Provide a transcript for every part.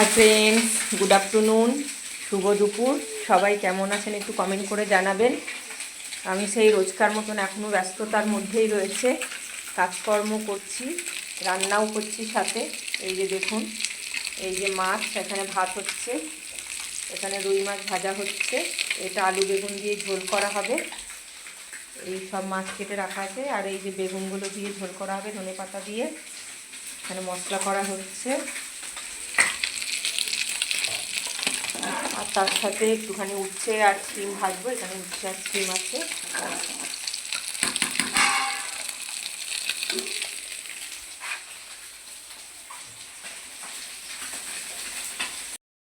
High friends good afternoon শুভ দুপুর। সবাই কেমন আছেন একটু কমেন্ট করে জানাবেন। আমি সেই রোজকার মতন এখনও ব্যস্ততার মধ্যেই রয়েছে। কাজকর্ম করছি, রান্নাও করছি সাথে। এই যে দেখুন, এই যে মাছ, এখানে ভাত হচ্ছে। এখানে রুই মাছ ভাজা হচ্ছে। এটা আলু বেগুন দিয়ে ঝোল করা হবে। এই সব মাছ কেটে রাখা আছে। আর এই যে বেগুনগুলো দিয়ে ঝোল করা হবে ধনে পাতা দিয়ে। এখানে মশলা করা হচ্ছে। আর তার সাথে একটুখানি উচ্ছে আর স্টিম ভাজবো, এখানে উচ্ছে আর স্টিম আছে।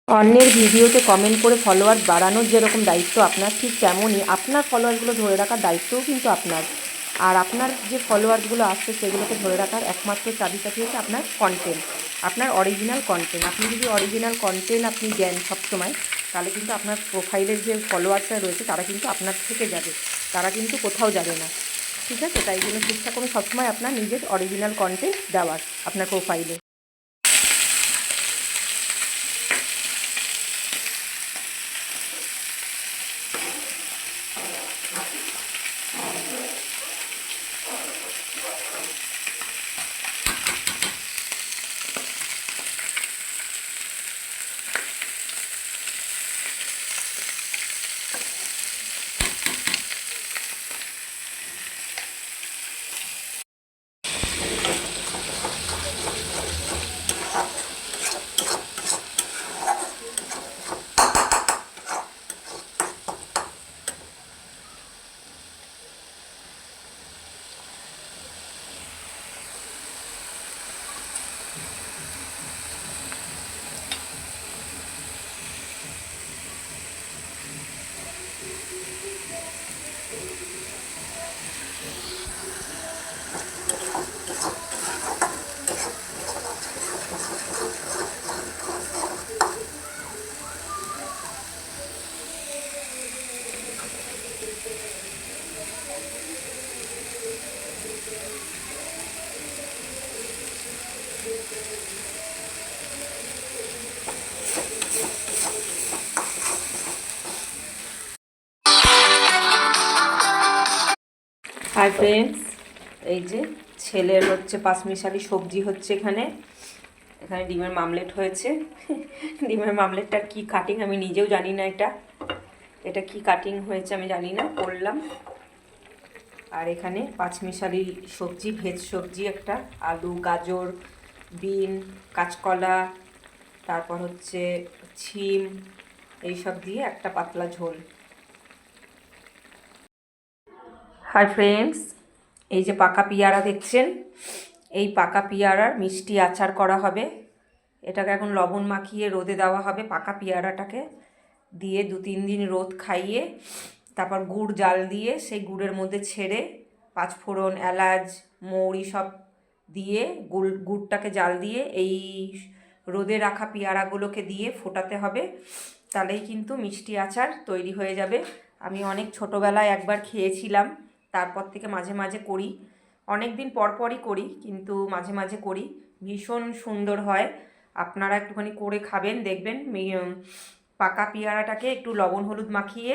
অন্যের ভিডিওতে কমেন্ট করে ফলোয়ার বাড়ানোর যেরকম দায়িত্ব আপনার, ঠিক তেমনই আপনার ফলোয়ারগুলো ধরে রাখার দায়িত্বও কিন্তু আপনার। আর আপনার যে ফলোয়ারগুলো আসছে, সেগুলোকে ধরে রাখার একমাত্র চাবিকাঠি হচ্ছে আপনার কন্টেন্ট আপনার অরিজিনাল কন্টেন্ট আপনি যদি অরিজিনাল কন্টেন্ট আপনি দেন সবসময়, তাহলে কিন্তু আপনার প্রোফাইলের যে ফলোয়ার্সরা রয়েছে, তারা কিন্তু আপনার থেকে যাবে, তারা কিন্তু কোথাও যাবে না, ঠিক আছে? তাই জন্য চেষ্টা করুন সবসময় আপনার নিজের অরিজিনাল কন্টেন্ট দেওয়ার, আপনার প্রোফাইলে হাই ফ্রেন্ডস এই যে ছেলের হচ্ছে পাঁচমিশালি সবজি হচ্ছে এখানে। এখানে ডিমের মামলেট হয়েছে। ডিমের মামলেটটার কি কাটিং আমি নিজেও জানি না এটা। এটা কি কাটিং হয়েছে আমি জানি না, করলাম। আর এখানে পাঁচমিশালি সবজি, ভেজ সবজি একটা, আলু, গাজর, বিন, কাঁচকলা, তারপর হচ্ছে ছিম, এইসব দিয়ে একটা পাতলা ঝোল। হাই ফ্রেন্ডস এই যে পাকা পিয়ারা দেখছেন, এই পাকা পিয়ারার মিষ্টি আচার করা হবে। এটাকে এখন লবণ মাখিয়ে রোদে দেওয়া হবে পাকা পিয়ারাটাকে। দিয়ে দু তিন দিন রোদ খাইয়ে, তারপর গুড় জাল দিয়ে সেই গুড়ের মধ্যে ছেড়ে পাঁচফোড়ন এলাচ, মৌরি সব দিয়ে গুড়, গুড়টাকে জাল দিয়ে এই রোদে রাখা পেয়ারাগুলোকে দিয়ে ফোটাতে হবে। তাহলেই কিন্তু মিষ্টি আচার তৈরি হয়ে যাবে। আমি অনেক ছোটোবেলায় একবার খেয়েছিলাম। তারপর থেকে মাঝে মাঝে করি। অনেক দিন পর পরই করি, কিন্তু মাঝে মাঝে করি। ভীষণ সুন্দর হয়। আপনারা একটুখানি করে খাবেন, দেখবেন। পাকা পেয়ারাটাকে একটু লবণ হলুদ মাখিয়ে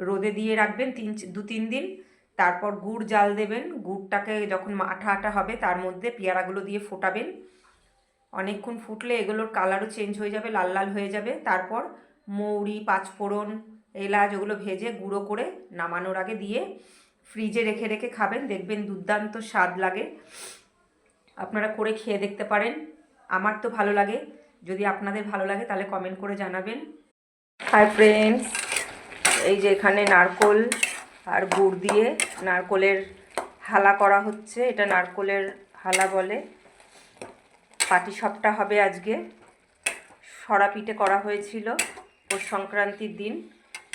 রোদে দিয়ে রাখবেন তিন, দু, তিন দিন। তারপর গুড় জাল দেবেন। গুড়টাকে যখন আঠা আঠা হবে, তার মধ্যে পেয়ারাগুলো দিয়ে ফোটাবেন। অনেকক্ষণ ফুটলে এগুলোর কালারও চেঞ্জ হয়ে যাবে, লাল লাল হয়ে যাবে। তারপর মৌরি, পাঁচফোড়ন, এলাচ, ওগুলো ভেজে গুঁড়ো করে নামানোর আগে দিয়ে ফ্রিজে রেখে রেখে খাবেন, দেখবেন দুর্দান্ত স্বাদ লাগে। আপনারা করে খেয়ে দেখতে পারেন। আমার তো ভালো লাগে। যদি আপনাদের ভালো লাগে তাহলে কমেন্ট করে জানাবেন। হাই ফ্রেন্ডস এই যে এখানে নারকোল আর গুড় দিয়ে নারকোলের হালা করা হচ্ছে। এটা নারকোলের হালা বলে। পাটিসাপটা হবে আজকে। সরা পিঠে করা হয়েছিল। পৌষ সংক্রান্তির দিন।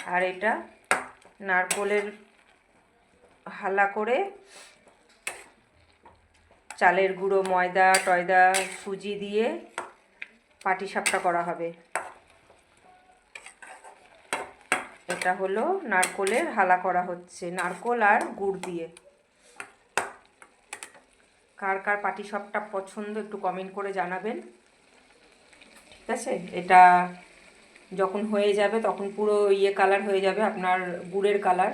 আর এটা নারকোলের হালা করে চালের গুঁড়ো, ময়দা, টয়দা, সুজি দিয়ে পাটিসাপটা করা হবে। এটা হলো নারকোলের হালা করা হচ্ছে, নারকোল আর গুড় দিয়ে। কার কার পাটিসাপটা পছন্দ একটু কমেন্ট করে জানাবেন। ঠিক আছে? এটা যখন হয়ে যাবে তখন পুরো ইয়ে কালার হয়ে যাবে আপনার গুড়ের কালার